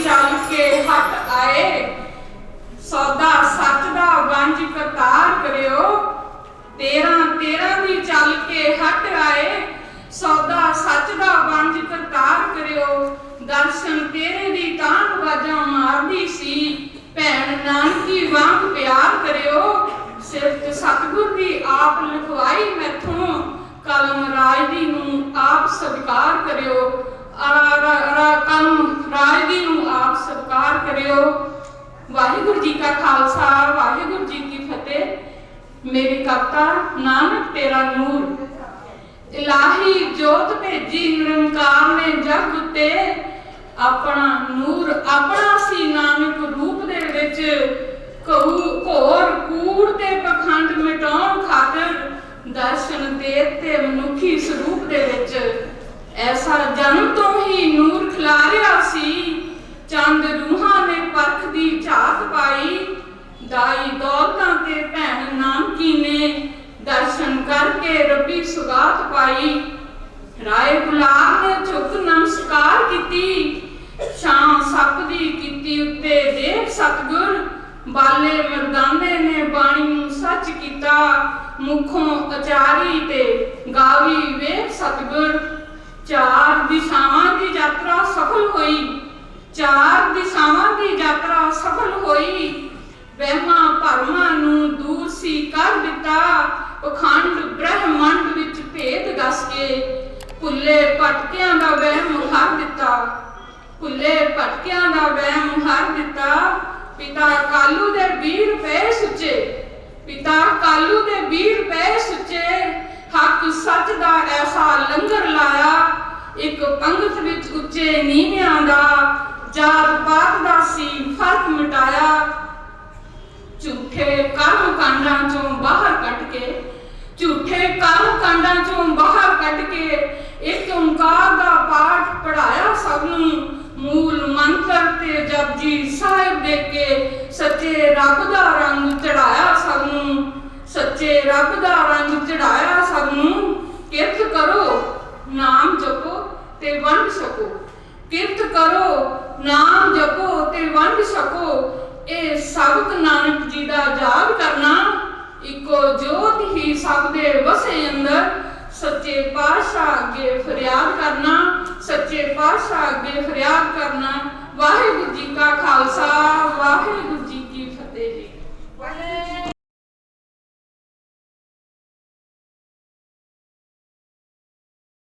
ਚੱਲ ਕੇ ਹਟ ਆਏ। ਸੌਦਾ ਸੱਚ ਦਾ ਵੰਜ ਕਰਤਾਰ ਕਰਿਓ। ਤੇਰਾਂ ਤੇਰਾਂ ਦੀ ਚੱਲ ਕੇ ਹਟ ਆਏ। ਸੌਦਾ ਸੱਚ ਦਾ ਵੰਜ ਕਰਤਾਰ ਕਰਿਓ। ਦਰਸ਼ਨ ਤੇਰੇ ਦੀ ਤਾਂਗ ਵਾਜਾਂ ਮਾਰਦੀ ਸੀ। ਭੈਣ ਨਾਨਕੀ ਵਾਂਗ ਪਿਆਰ ਕਰਿਓ। ਸਿਰਫ ਸਤਿਗੁਰ ਦੀ ਆਪ ਲਿਖਵਾਈ ਮੈਥੋਂ। ਕਲਮ ਰਾਜ ਦੀ ਨੂੰ ਆਪ ਸਤਿਕਾਰ ਕਰਿਓ। ਅਰਾ- ਅਰਾ, ਕਲਮ ਰਾਜ ਦੀ ਨੂੰ ਆਪ ਸਤਿਕਾਰ ਕਰਿਓ ਵਾਹਿਗੁਰੂ ਜੀ ਕਾ ਖਾਲਸਾ, ਵਾਹਿਗੁਰੂ ਜੀ ਕੀ ਫਤਿਹ। ਮੇਰੀ ਕਵਿਤਾ, ਨਾਨਕ ਤੇਰਾ ਨੂਰ। ਇਲਾਹੀ ਜੋਤ ਭੇਜੀ ਨਿਰੰਕਾਰ ਨੇ ਜਗ ਉਤੇ। ਆਪਣਾ ਨੂਰ, ਆਪਣਾ ਸੀ ਨਾਨਕ ਰੂਪ ਦੇ ਵਿੱਚ। ਕਹੂ ਘੋਰ, ਕੂੜ ਤੇ ਪਖੰਡ ਮਿਟਾਉਣ ਖਾਤਰ ਦਰਸ਼ਨ ਦੇ ਤੇ ਮਨੁੱਖੀ ਸਰੂਪ ਦੇ ਵਿੱਚ। ਐਸਾ ਜਨਮ ਤੋਂ ਹੀ ਨੂਰ ਖਿਲਾਰਿਆ ਸੀ। ਚੰਦ ਰੂਹਾਂ ਨੇ ਪਰਖ ਦੀ ਝਾਤ ਪਾਈ ਦਾਈ ਦੌਲਤਾਂ ਤੇ ਭੈਣ ਨਾਨਕੀ ਨੇ ਦਰਸ਼ਨ ਕਰਕੇ ਰੱਬੀ ਸੁਗਾਤ ਪਾਈ। ਰਾਏ ਗੁਲਾਬ ਨੇ ਝੁਕ ਨਮਸਕਾਰ ਕੀਤੀ। ਛਾਂ ਸੱਪ ਦੀ ਕੀਤੀ ਉੱਤੇ ਦੇਖ ਸਤਗੁਰ। ਬਾਲੇ ਮਰਦਾਨੇ ਨੇ ਬਾਣੀ ਨੂੰ ਸੱਚ ਕੀਤਾ। ਮੁਖੋਂ ਅਚਾਰੀ ਤੇ ਗਾਵੀ ਵੇਖ ਸਤਗੁਰ ਚਾਰ ਦਿਸ਼ਾਵਾਂ ਦੀ ਯਾਤਰਾ ਸਫਲ ਹੋਈ ਚਾਰ ਦਿਸ਼ਾਵਾਂ ਦੀ ਯਾਤਰਾ ਸਫਲ ਹੋਈ ਵਹਿਮਾਂ ਭਰਮਾਂ ਨੂੰ ਦੂਰ ਸੀ ਕਰ ਦਿੱਤਾ ਪਖੰਡ ਬ੍ਰਹਮੰਡ ਵਿੱਚ ਭੇਦ ਦੱਸ ਕੇ ਭੁੱਲੇ ਭਟਕਿਆਂ ਦਾ ਵਹਿਮ ਹਰ ਦਿੱਤਾ ਖੁੱਲੇ ਭਟਕਿਆਂ ਦਾ ਵਹਿਮ ਹਰ ਦਿੱਤਾ। ਪਿਤਾ ਕਾਲੂ ਦੇ 20 ਰੁਪਏ ਸੁੱਚੇ। ਪਿਤਾ ਕਾਲੂ ਦੇ 20 ਰੁਪਏ ਸੁੱਚੇ। ਹੱਕ ਸੱਚ ਦਾ ਐਸਾ ਲੰਗਰ ਲਾਇਆ। ਇੱਕ ਪੰਗਤ ਵਿੱਚ ਉੱਚੇ ਨੀਵਿਆਂ ਦਾ, ਜਾਤ ਪਾਤ ਦਾ ਸੀ ਫ਼ਰਕ ਮਿਟਾਇਆ। ਝੂਠੇ ਕਰਮ ਕਾਂਡਾਂ ਚੋਂ ਬਾਹਰ ਕੱਢ ਕੇ, ਝੂਠੇ ਕਰਮ ਕਾਂਡਾਂ ਚੋਂ ਬਾਹਰ ਕੱਢ ਕੇ, ਇੱਕ ਓੰਕਾਰ ਦਾ ਪਾਠ ਪੜਾਇਆ ਸਭ ਨੂੰ। ਮੂਲ ਮੰਤਰ ਤੇ ਜਪਜੀ ਸਾਹਿਬ ਦੇ ਕੇ ਸੱਚੇ ਰੱਬ ਦਾ ਰੰਗ ਚੜਾਇਆ ਸਭ ਨੂੰ ਸੱਚੇ ਰੱਬ ਦਾ ਰੰਗ ਚੜਾਇਆ ਸਭ ਨੂੰ ਕਿਰਤ ਕਰੋ, ਨਾਮ ਜਪੋ ਤੇ ਵੰਡ ਸਕੋ। ਕਿਰਤ ਕਰੋ, ਨਾਮ ਜਪੋ ਤੇ ਵੰਡ ਸਕੋ। ਇਹ ਸਬਕ ਨਾਨਕ ਜੀ ਦਾ ਯਾਦ ਕਰਨਾ। ਇੱਕੋ ਜੋਤ ਹੀ ਸਭ ਦੇ ਵਸੇ ਅੰਦਰ ਸੱਚੇ ਪਾਤਸ਼ਾਹ ਅੱਗੇ ਫਰਿਆਦ ਕਰਨਾ। ਸੱਚੇ ਪਾਤਸ਼ਾਹ ਅੱਗੇ ਫਰਿਆਦ ਕਰਨਾ